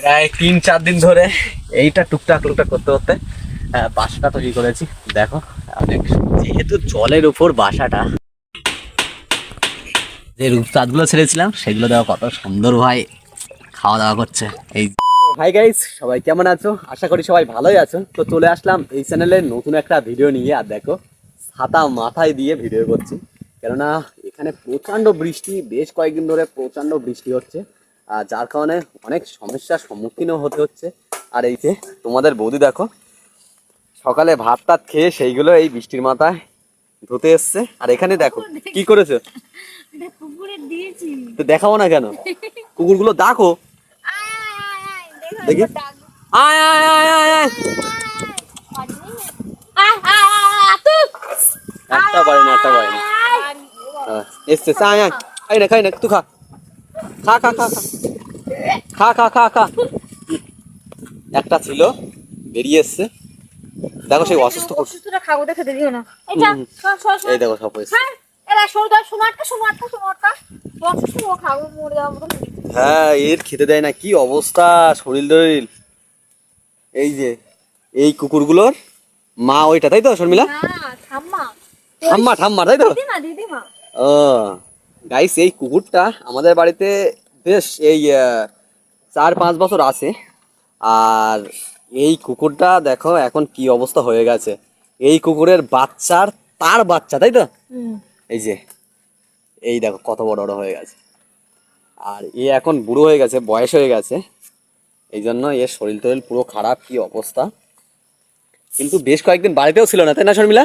প্রায় তিন চার দিন ধরে এইটা টুকটাক টুকটাক করতে করতে বাসাটা তৈরি করেছি। দেখো অনেক যেহেতু জলের উপর বাসাটা যে রূপচাঁদগুলো ছেড়েছিলাম সেগুলো দেখো কত সুন্দর ভাই খাওয়া দাওয়া করছে। এই হাই গাইস সবাই কেমন আছো? আশা করি সবাই ভালোই আছো। তো চলে আসলাম এই চ্যানেলে নতুন একটা ভিডিও নিয়ে আর দেখো ছাতা মাথায় দিয়ে ভিডিও করছি। কেননা এখানে প্রচণ্ড বৃষ্টি বেশ কয়েকদিন ধরে প্রচণ্ড বৃষ্টি হচ্ছে। আর যার কারণে অনেক সমস্যার সম্মুখীনও হতে হচ্ছে। আর এই যে তোমাদের বৌদি দেখো সকালে ভাত টাত খেয়ে সেইগুলো এই বৃষ্টির মাথায় ধুতে এসছে। আর এখানে দেখো কি করেছ? তো দেখাবো না কেন? কুকুরগুলো দেখো দেখি। আয় আয় আয় আয় আয় পারবি? আয় আয় আয় আয় তুই। একটা পারেনি একটা পারেনি আয়। হ্যাঁ, এসছে এসছে, আয় আয় খাই না খাই না তুই খা খা খা খা খা খা খা খা একটা ছিল বেরিয়ে এসছে। দেখো সেই অসুস্থ করছে অসুস্থটা খাব দেখে দিও না। এটা হুম। সর সর সর এই দেখো সব হয়েছে। হ্যাঁ এরা তো হ্যাঁ এর খেতে দেয় না কি অবস্থা শরীর টরিল এই যে এই কুকুরগুলোর মা ওইটা তাই তো শর্মিলা? ঠাম্মা। ঠাম্মা তাই তো? দিদিমা। ও গাইস এই কুকুরটা আমাদের বাড়িতে বেশ এই চার পাঁচ বছর আছে। আর এই কুকুরটা দেখো এখন কি অবস্থা হয়ে গেছে। এই কুকুরের বাচ্চার তার বাচ্চা তাই তো? এই যে এই দেখো কত বড় বড় হয়ে গেছে। আর এ এখন বুড়ো হয়ে গেছে বয়স হয়ে গেছে। এই জন্য এর শরীর টরিল পুরো খারাপ কি অবস্থা। কিন্তু বেশ কয়েকদিন বাড়িতেও ছিল না তাই না শর্মিলা?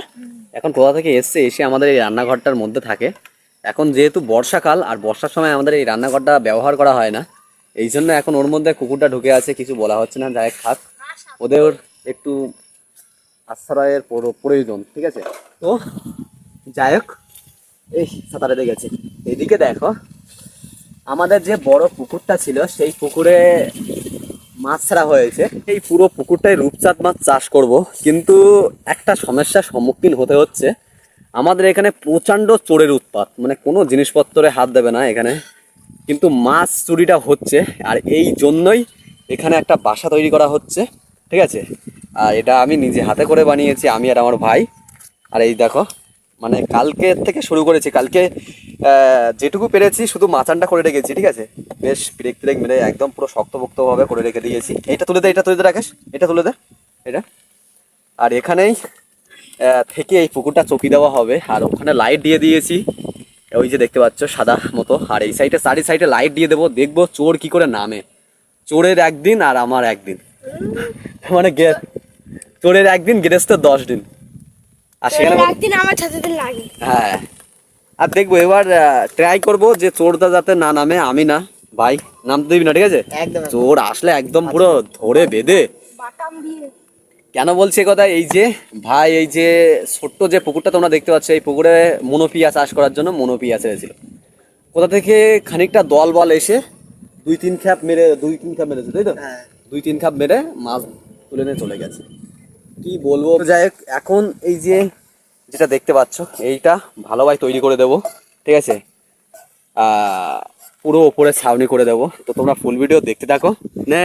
এখন কোথা থেকে এসছে, এসে আমাদের এই রান্নাঘরটার মধ্যে থাকে। এখন যেহেতু বর্ষাকাল, আর বর্ষার সময় আমাদের এই রান্নাঘরটা ব্যবহার করা হয় না, এই জন্য এখন ওর মধ্যে কুকুরটা ঢুকে আছে, কিছু বলা হচ্ছে না, যাই থাক। ওদের একটু আশ্রয়ের প্রয়োজন, ঠিক আছে? তো যাই হোক, এই সাঁতারে গেছে। এদিকে দেখো, আমাদের যে বড় পুকুরটা ছিল, সেই পুকুরে মাছ ছাড়া হয়েছে। এই পুরো পুকুরটায় রূপচাঁদ মাছ চাষ করব। কিন্তু একটা সমস্যার সম্মুখীন হতে হচ্ছে। আমাদের এখানে প্রচণ্ড চোরের উৎপাত। মানে কোনো জিনিসপত্রে হাত দেবে না এখানে। কিন্তু মাছ চুরিটা হচ্ছে। আর এই জন্যই এখানে একটা বাসা তৈরি করা হচ্ছে। ঠিক আছে? আর এটা আমি নিজে হাতে করে বানিয়েছি, আমি আর আমার ভাই। আর এই দেখো মানে কালকে থেকে শুরু করেছি। কালকে যেটুকু পেরেছি শুধু মাচানটা করে রেখেছি, ঠিক আছে? বেশ ব্রেক ট্রেক মেরে একদম পুরো শক্তপোক্তভাবে করে রেখে দিয়েছি। এটা তুলে দে, এটা তুলে দে, রাকেশ। এটা তুলে দে, এটা। আর এখানেই থেকে এই পুকুরটা চকি দেওয়া হবে। আর ওখানে লাইট দিয়ে দিয়েছি। ওই যে দেখতে পাচ্ছ, সাদা মতো। আর এই সাইডে চারি সাইডে লাইট দিয়ে দেবো। দেখব চোর কি করে নামে। চোরের একদিন আর আমার একদিন। মানে গে চোরের একদিন, গেরেস্তের দশ দিন। আর সেখানে একদিন আমার ছাতাতে লাগে। হ্যাঁ। আর দেখব এবার ট্রাই করব যে চোরটা যাতে না নামে আমি না। ভাই নামতে দিবি না ঠিক আছে? চোর আসলে একদম পুরো ধরে বেঁধে। কেন বলছি কথা? এই যে ভাই এই যে ছোট্ট যে পুকুরটা তোমরা দেখতে পাচ্ছ এই পুকুরে মনোপিয়া চাষ করার জন্য মনোপিয়া ছেড়েছিল। কোথা থেকে খানিকটা দল বল এসে দুই তিন খ্যাপ মেরে দুই তিন খ্যাপ মেরেছে তাই তো? দুই তিন খ্যাপ মেরে মাছ তুলে নিয়ে চলে গেছে। কি বলব? যাই হোক এখন এই যে যেটা দেখতে পাচ্ছ এইটা ভালোভাবে তৈরি করে দেবো ঠিক আছে? আহ, পুরো ওপরে ছাউনি করে দেবো। তো তোমরা ফুল ভিডিও দেখতে থাকো। নে।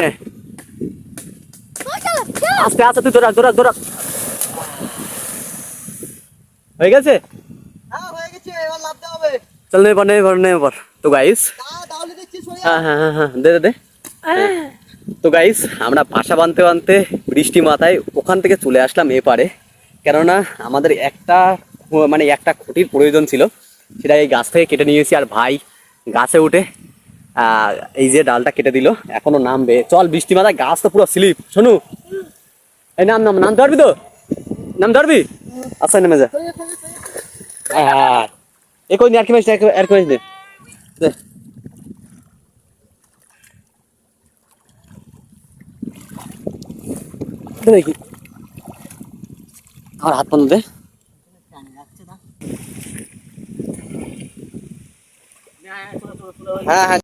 আস্তে আস্তে তুই ধরাক ধরাক ধরাক। হয়ে গেছে? হ্যাঁ হয়ে গেছে এবার চল নে এবার নে এবার নে এবার তো গাইস হ্যাঁ হ্যাঁ হ্যাঁ হ্যাঁ দে দে দে। তো গাইস আমরা বাসা বানতে বানতে বৃষ্টি মাথায় ওখান থেকে চলে আসলাম এপারে। কেননা আমাদের একটা মানে একটা খুঁটির প্রয়োজন ছিল। সেটা এই গাছ থেকে কেটে নিয়েছি আর ভাই গাছে উঠে এই যে ডালটা কেটে দিল, এখনও নামবে। চল বৃষ্টি মাথায়, গাছ তো পুরো স্লিপ। শোনু। এই নাম নাম নাম ধরবি তো? নাম ধরবি? আচ্ছা নেমে যা। হ্যাঁ এ কই আর কি মাস আর কি মাস দে দে দে দেখি আমার হাত পান দে হ্যাঁ হ্যাঁ।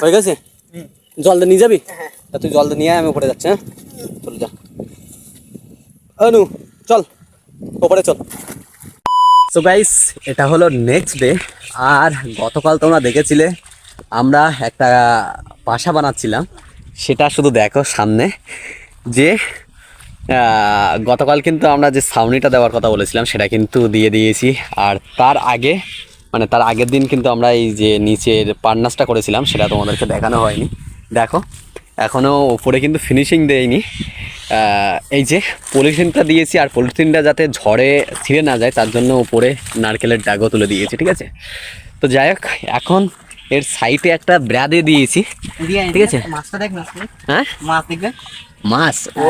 হয়ে গেছে? জল দিয়ে নিয়ে যাবি? তা তুই জল দিয়ে নিয়ে আমি উপরে যাচ্ছি হ্যাঁ? চল যা। অনু চল। ওপরে চল। সো গাইস এটা হলো নেক্সট ডে আর গতকাল তোমরা দেখেছিলে আমরা একটা বাসা বানাচ্ছিলাম, সেটা শুধু দেখো সামনে যে গতকাল কিন্তু আমরা যে ছাউনিটা দেওয়ার কথা বলেছিলাম, সেটা কিন্তু দিয়ে দিয়েছি। আর তার আগে মানে তার আগের দিন কিন্তু আমরা এই যে নিচের পার্নাসটা করেছিলাম, সেটা তোমাদেরকে দেখানো হয়নি। দেখো এখনও উপরে কিন্তু ফিনিশিং দেয়নি। এই যে পলিথিনটা দিয়েছি, আর পলিথিনটা যাতে ঝড়ে ছিঁড়ে না যায়, তার জন্য উপরে নারকেলের ডাগও তুলে দিয়েছি, ঠিক আছে? তো যাই হোক, এখন এর সাইডে একটা ব্রাদে দিয়েছি। ঠিক আছে? হ্যাঁ? মাছ দেখবে? মাছ? ও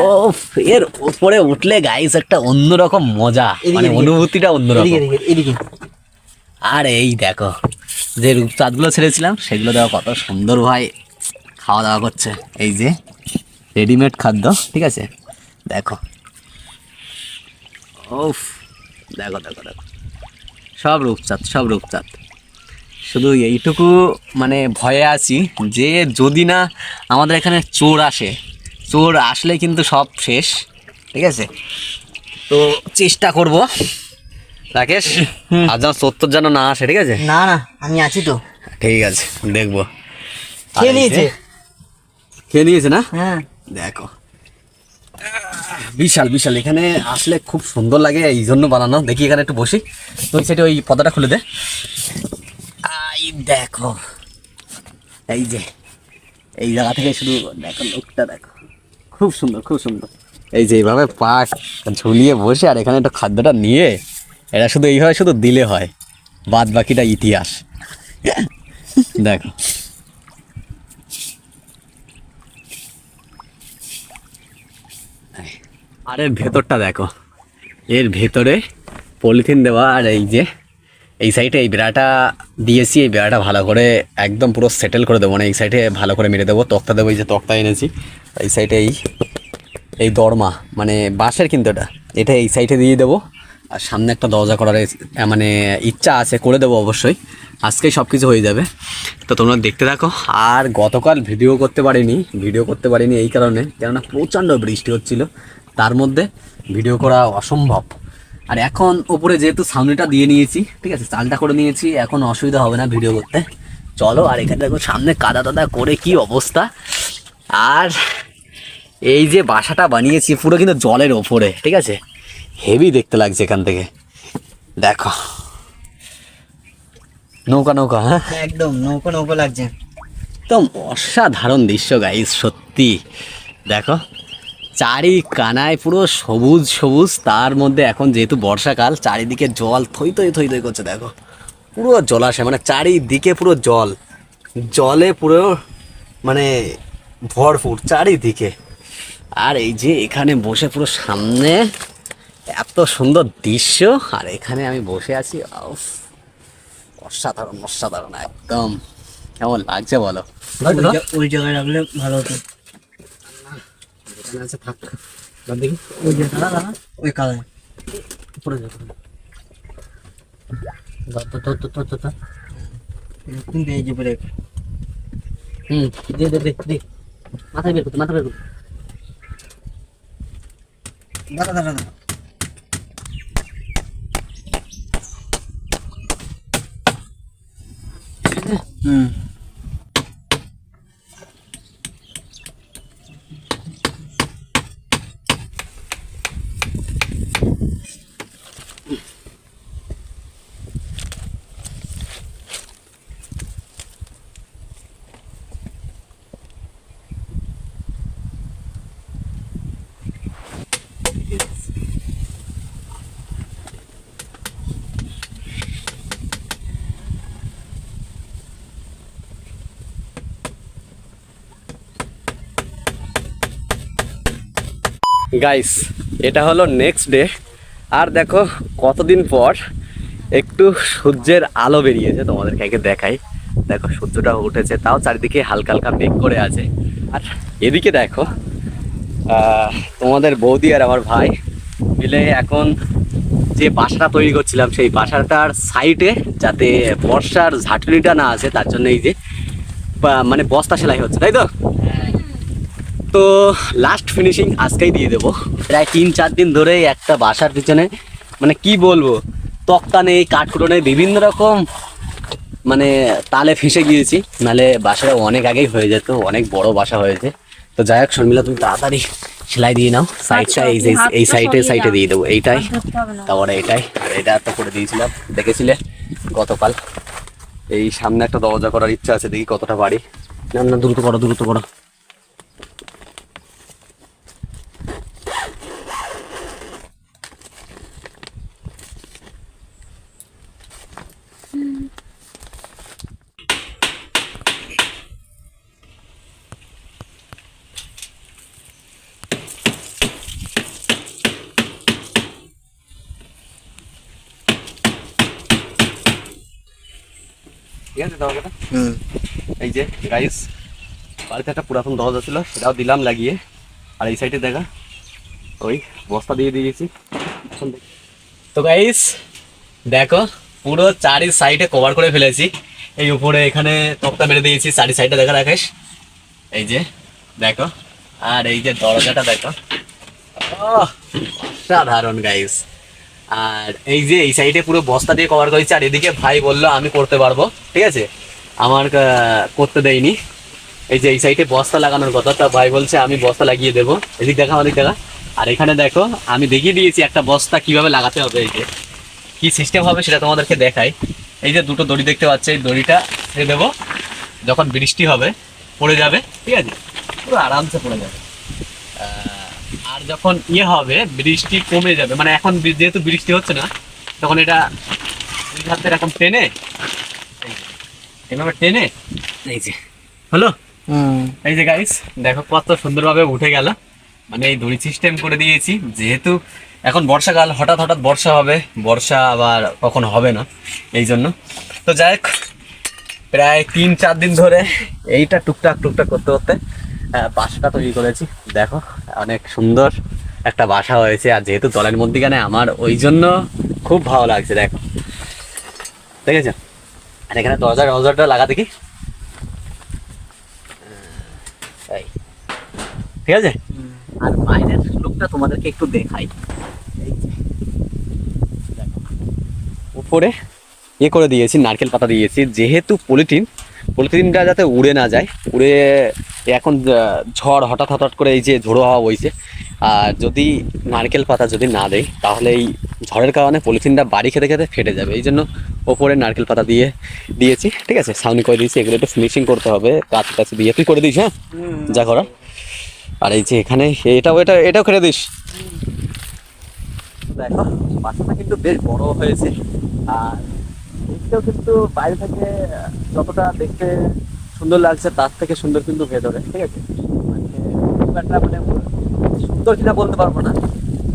এর উপরে উঠলে গাইস একটা অন্যরকম মজা। মানে অনুভূতিটা অন্যরকম। আর এই দেখো যে রূপচাঁদগুলো ছেড়েছিলাম সেগুলো দেখো কত সুন্দর ভাই খাওয়া দাওয়া করছে। এই যে রেডিমেড খাদ্য ঠিক আছে? দেখো। ওফ দেখো দেখো দেখো। সব রূপচাঁদ সব রূপচাঁদ। শুধু এইটুকু মানে ভয়ে আছি যে যদি না আমাদের এখানে চোর আসে চোর আসলে কিন্তু সব শেষ ঠিক আছে? তো চেষ্টা করব। রাকেশ আর যেন সত্তর যেন না আসে ঠিক আছে? না না আমি আছি তো। ঠিক আছে দেখব। খেয়ে নিয়েছে? খেয়ে নিয়েছে না? হ্যাঁ। দেখো। বিশাল বিশাল এখানে আসলে খুব সুন্দর লাগে এই জন্য বানানো। দেখি এখানে একটু বসি। তুই সেটা ওই পদাটা খুলে দে। দেখো। এই যে, এই জায়গা থেকে শুধু দেখো, লোকটা দেখো। খুব সুন্দর খুব সুন্দর। এই যে এইভাবে পাক ঝুলিয়ে বসে, আর এখানে একটু খাদ্যটা নিয়ে, এটা শুধু এইভাবে শুধু দিলে হয়। বাদ বাকিটা ইতিহাস। দেখো। আর এর ভেতরটা দেখো। এর ভেতরে পলিথিন দেওয়া, আর এই যে, এই সাইডে এই বেড়াটা দিয়েছি, এই বেড়াটা ভালো করে একদম পুরো সেটেল করে দেবো। মানে এই সাইডে ভালো করে মেরে দেবো। তক্তা দেবো, এই যে তক্তা এনেছি। এই সাইডে এই এই দরমা মানে বাঁশের কিন্তু এটা। এটা এই সাইডে দিয়ে দেবো। আর সামনে একটা দরজা করার মানে ইচ্ছা আছে, করে দেবো অবশ্যই। আজকেই সব কিছু হয়ে যাবে। তো তোমরা দেখতে থাকো। আর গতকাল ভিডিও করতে পারিনি, ভিডিও করতে পারিনি এই কারণে। কেননা প্রচণ্ড বৃষ্টি হচ্ছিল। তার মধ্যে ভিডিও করা অসম্ভব। আর এখন ওপরে যেহেতু সামনেটা দিয়ে নিয়েছি ঠিক আছে চালটা করে নিয়েছি এখন অসুবিধা হবে না ভিডিও করতে। চলো আর এখানে দেখো সামনে কাদা টাদা করে কি অবস্থা। আর এই যে বাসাটা বানিয়েছি পুরো কিন্তু জলের ওপরে ঠিক আছে? হেভি দেখতে লাগছে এখান থেকে। দেখো। নৌকা নৌকা হ্যাঁ? একদম নৌকো নৌকো লাগছে। একদম অসাধারণ দৃশ্য গাইস সত্যি। দেখো। চারি কানায় পুরো সবুজ সবুজ। তার মধ্যে এখন যেহেতু বর্ষাকাল, চারিদিকে জল থই থই থই থই করছে, দেখো। পুরো জলাশয় মানে চারিদিকে পুরো জল। জলে পুরো মানে ভরপুর চারিদিকে। আর এই যে এখানে বসে পুরো সামনে এত সুন্দর দৃশ্য, আর এখানে আমি বসে আছি অসাধারণ অসাধারণ, একদম। কেমন লাগছে বলো? ওই জায়গায় রাখলে ভালো হতো। এখানে আছে থাক বাদ দেখি ওই যে দাঁড়া দাঁড়া ওই কালার উপরে যাও ধর, ধর, ধর, ধর, ধর, ধর, ধর। কিন্তু এই যে ব্রেক হুম দে দে দে দে মাথায় বের করতে মাথা বের করতে দাঁড়া দাঁড়া গাইস এটা হলো নেক্সট ডে আর দেখো, কতদিন পর একটু সূর্যের আলো বেরিয়েছে তোমাদেরকে আগে দেখাই। দেখো, সূর্যটা উঠেছে, তাও চারিদিকে হালকা হালকা মেঘ করে আছে। আর এদিকে দেখো তোমাদের বৌদি আর আমার ভাই মিলে এখন যে বাসাটা তৈরি করছিলাম, সেই বাসাটার সাইডে যাতে বর্ষার ঝাঁটুনিটা না আছে তার জন্য এই যে মানে বস্তা সেলাই হচ্ছে, তাই তো? তো লাস্ট ফিনিশিং আজকেই দিয়ে দেবো। প্রায় তিন চার দিন ধরে একটা বাসার পিছনে মানে কি বলব তক্তা নেই কাঠকুটো নেই বিভিন্ন রকম মানে তালে ফেসে গিয়েছি। নালে বাসাটা অনেক আগেই হয়ে যেত অনেক বড় বাসা হয়েছে। তো যাই হোক শর্মিলা তুমি তাড়াতাড়ি সেলাই দিয়ে নাও। সাইডটা এই যে এই সাইডে সাইডে দিয়ে দেবো এইটাই। তারপরে এটাই। আর এটা তো করে দিয়েছিলাম। দেখেছিলে গতকাল? এই সামনে একটা দরজা করার ইচ্ছা আছে দেখি কতটা বাড়ি না না দ্রুত করো দ্রুত করো। আছে দরজাটা হুম। এই যে গাইস বাড়িতে একটা পুরাতন দরজা ছিল সেটাও দিলাম লাগিয়ে। আর এই সাইডে দেখা ওই বস্তা দিয়ে দিয়েছি। তো গাইস দেখো পুরো চারি সাইডে কভার করে ফেলেছি। এই উপরে এখানে তক্তা মেরে দিয়েছি চারি সাইডে দেখা রাখিস এই যে দেখো। আর এই যে দরজাটা দেখো। অসাধারণ গাইস আর এই যে, এই সাইডে পুরো বস্তা দিয়ে কভার করেছি, আর এদিকে ভাই বলল, আমি করতে পারব। ঠিক আছে? আমার করতে দেয়নি। এই যে, এই সাইডে বস্তা লাগানোর কথা, তা ভাই বলছে, আমি বস্তা লাগিয়ে দেবো। এদিক দেখা, ওদিক দেখা। আর এখানে দেখো, আমি দেখিয়ে দিয়েছি একটা বস্তা কীভাবে লাগাতে হবে, এই যে। কি সিস্টেম হবে সেটা তোমাদেরকে দেখাই। এই যে, দুটো দড়ি দেখতে পাচ্ছ, এই দড়িটা ছেড়ে দেবো। যখন বৃষ্টি হবে, পড়ে যাবে, ঠিক আছে? পুরো আরামসে পড়ে যাবে। যখন ইয়ে হবে বৃষ্টি কমে যাবে মানে এখন যেহেতু বৃষ্টি হচ্ছে না তখন এটা দুই হাতে এরকম টেনে এভাবে টেনে এই যে হলো? এই যে গাইস দেখো কত সুন্দরভাবে উঠে গেল। মানে এই দড়ি সিস্টেম করে দিয়েছি যেহেতু এখন বর্ষাকাল হঠাৎ হঠাৎ বর্ষা হবে বর্ষা আবার কখন হবে না এই জন্য। তো যাই হোক প্রায় তিন চার দিন ধরে এইটা টুকটাক টুকটাক করতে করতে বাসাটা তৈরি করেছি। দেখো অনেক সুন্দর একটা বাসা হয়েছে। আর যেহেতু দলের মধ্যিখানে আমার ওই জন্য খুব ভালো লাগছে দেখো। ঠিক আছে আর এখানে দরজা দরজাটা লাগা দেখি। ঠিক আছে? আর বাইরের লোকটা তোমাদেরকে একটু দেখাই। উপরে ইয়ে করে দিয়েছি নারকেল পাতা দিয়েছি। যেহেতু পলিথিন পলিথিনটা যাতে উড়ে না যায় উড়ে এখন ঝড় হঠাৎ হঠাৎ করে এই যে ঝোড়ো হাওয়া বইছে, আর যদি নারকেল পাতা যদি না দেয় তাহলে এই ঝড়ের কারণে পলিথিনটা বাড়ি খেতে খেতে ফেটে যাবে। এই জন্য ওপরে নারকেল পাতা দিয়ে দিয়েছি, ঠিক আছে? সাউনি করে দিয়েছি, এগুলো একটু ফিনিশিং করতে হবে, কাজ টাচ দিয়ে। তুই করে দিস হ্যাঁ? যা করার আর এই যে এখানে, এটাও, এটা, এটাও খেলে দিস। দেখো বাসাটা কিন্তু বেশ বড় হয়েছে। আর দেখতেও কিন্তু বাইরে থেকে যতটা দেখতে সুন্দর লাগছে, তার থেকে সুন্দর কিন্তু ভেতরে, ঠিক আছে? মানে মানে সুন্দর কিনা বলতে পারব না।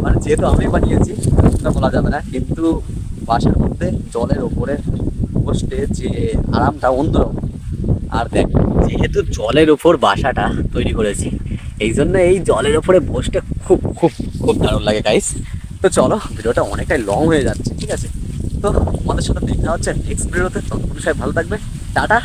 মানে যেহেতু আমি বানিয়েছি, সেটা বলা যাবে না, কিন্তু বাসার মধ্যে জলের ওপরে বসতে যে আরামটা অন্যরকম। আর দেখ, যেহেতু জলের ওপর বাসাটা তৈরি করেছি, এই জন্য এই জলের ওপরে বসতে খুব খুব খুব দারুণ লাগে গাইস তো চলো, ভিডিওটা অনেকটাই লং হয়ে যাচ্ছে, ঠিক আছে? তো আমাদের সাথে দেখা হচ্ছে নেক্সট ভিডিওতে ততক্ষণ সবাই ভালো থাকবে, টাটা।